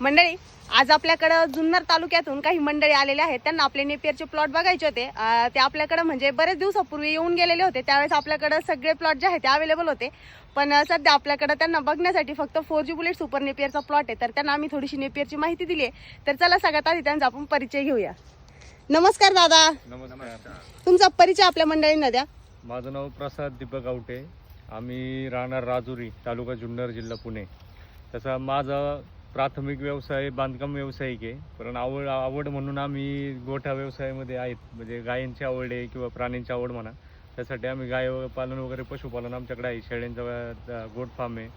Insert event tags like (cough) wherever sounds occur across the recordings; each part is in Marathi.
मंडळी आज आपल्याकडं जुन्नर तालुक्यातून काही मंडळी आलेले आहेत. त्यांना आपले नेपियरचे प्लॉट बघायचे होते. ते आपल्याकडं म्हणजे बरेच दिवसापूर्वी येऊन गेलेले होते. त्यावेळेस आपल्याकडं सगळे प्लॉट जे आहेत ते अवेलेबल होते. पण सध्या आपल्याकडं त्यांना बघण्यासाठी फक्त फोर जी बुलेट सुपर नेपियरचा प्लॉट आहे. तर त्यांना आम्ही थोडीशी नेपियरची माहिती दिली आहे. तर चला सगळ्यात आधी त्यांचा आपण परिचय घेऊया. नमस्कार दादा. तुमचा परिचय आपल्या मंडळींना द्या. माझं नाव प्रसाद दीपक आवटे. आम्ही राहणार राजुरी तालुका जुन्नर जिल्हा पुणे. तसा माझा प्राथमिक व्यवसाय बांधकाम व्यावसायिक आहे कारण आवड आवड म्हणून आम्ही गोठा व्यवसायामध्ये आहेत. म्हणजे गायींची आवड आहे किंवा प्राण्यांची आवड म्हणा. त्यासाठी आम्ही गाय व- पालन वगैरे पशुपालन आमच्याकडे आहे. शेळ्यांचा गोट फार्म आहे.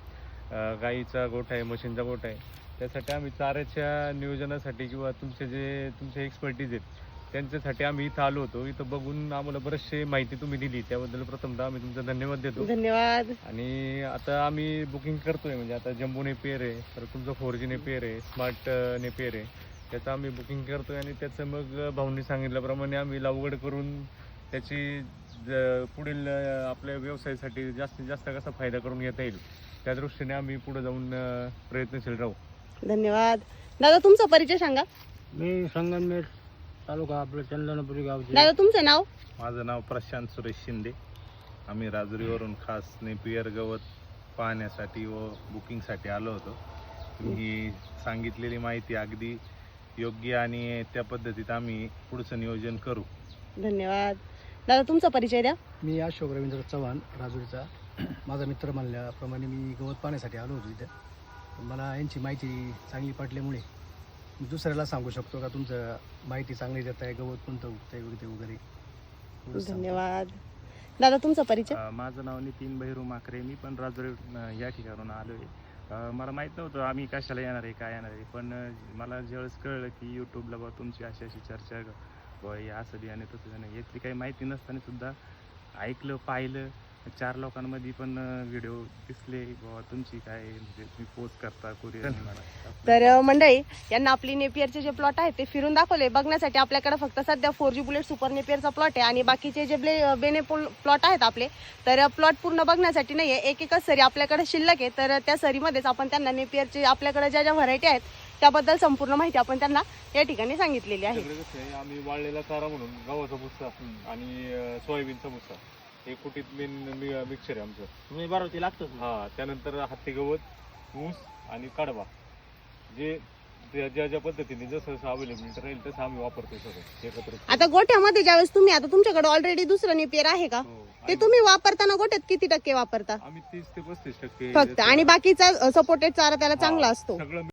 गाईचा गोठा आहे म्हशींचा गोठा आहे. त्यासाठी आम्ही चाऱ्याच्या नियोजनासाठी किंवा तुमचे जे तुमचे एक्सपर्टीज आहेत त्यांच्यासाठी आम्ही इथं आलो होतो. इथं बघून आम्हाला बरेचसे माहिती तुम्ही दिली. त्याबद्दल प्रथमतः आम्ही तुमचा धन्यवाद देतो. धन्यवाद. आणि आता आम्ही बुकिंग करतोय म्हणजे आता जम्बो नेपियर आहे तर तुमचं फोर जी नेपियर आहे स्मार्ट नेपियर आहे. त्याचं आम्ही बुकिंग करतोय आणि त्याचं मग भाऊंनी सांगितल्याप्रमाणे आम्ही लागवड करून त्याची ज- पुढील आपल्या व्यवसायासाठी जास्तीत जास्त कसा फायदा करून घेता येईल त्या दृष्टीने आम्ही पुढे जाऊन प्रयत्नशील राहू. धन्यवाद. दादा तुमचा परिचय सांगा. मी संगमनेर तालुका आपलं चंदनपुरी गावचे दादा तुमचं नाव? माझं नाव प्रशांत सुरेश शिंदे. आम्ही राजुरीवरून खास नेपियर गवत पाहण्यासाठी व बुकिंगसाठी आलो होतो. तुम्ही सांगितलेली माहिती अगदी योग्य आणि त्या पद्धतीत आम्ही पुढचं नियोजन करू. धन्यवाद. दादा तुमचा परिचय द्या. मी अशोक रवींद्र चव्हाण राजुरीचा. (clears throat) माझा मित्र म्हणल्याप्रमाणे मी गवत पाहण्यासाठी आलो होतो इथे. मला यांची माहिती चांगली पटल्यामुळे दुसऱ्याला सांगू शकतो का? तुमचं माहिती चांगली देत आहे गवत कोणतं उगतंय वगैरे वगैरे. एवढंच सांगतो. धन्यवाद. दादा तुमचा परिचय? अ, माझं नाव नितीन बहिरू माकरे. मी पण राजुरी अ, या ठिकाणून आलो आहे मला माहीत नव्हतं आम्ही कशाला येणार आहे काय येणार आहे पण अ, मला ज्यावेळेस कळलं की यूट्यूबला बा तुमची अशी अशी चर्चा बुवा हे असं बी आणि तसं नाही यातली काही माहिती नसताना सुद्धा ऐकलं पाहिलं. चार लोकांमध्ये पण व्हिडिओ दिसले बाबा तुमची काय म्हणजे तुम्ही पोस्ट करता कुरिअर तर मंडळी यांना आपली नेपियरचे जे प्लॉट आहेत ते फिरून दाखवले. बघण्यासाठी आपल्याकडे फक्त सध्या फोर जी बुलेट सुपर नेपियरचा प्लॉट आहे आणि बाकीचे जे ब्ले बेने प्लॉट आहेत आपले तर प्लॉट पूर्ण बघण्यासाठी नाही आहे एक एकच सरी आपल्याकडे शिल्लक आहे. तर त्या सरीमध्येच आपण त्यांना नेपियरचे आपल्याकडे ज्या ज्या व्हरायटी आहेत त्याबद्दल संपूर्ण माहिती आपण त्यांना या ठिकाणी सांगितलेली आहे. आम्ही वाळलेला चारा म्हणून गव्हाचा भुस्सा आणि सोयाबीनचा भुस्सा. हे कुठीत मेन मिक्सर आहे आमचं. तुम्ही बरोबर ते लागतंच ना. हा त्यानंतर हत्ती गवत ऊस आणि कडबा जे ज्या ज्या ज्या पद्धतीने जसं जसं अवेलेबिलिटी राहील तसं आम्ही वापरतो सगळं एकत्र आता गोठ्यामध्ये ज्यावेळेस तुम्ही आता तुमच्याकडे ऑलरेडी दुसरं नेपियर आहे का? हो. ते तुम्ही वापरताना गोठ्यात किती टक्के वापरता? आम्ही तीस ते पस्तीस टक्के फक्त. आणि बाकीचा सपोर्टेड चारा त्याला चांगला असतो. सगळं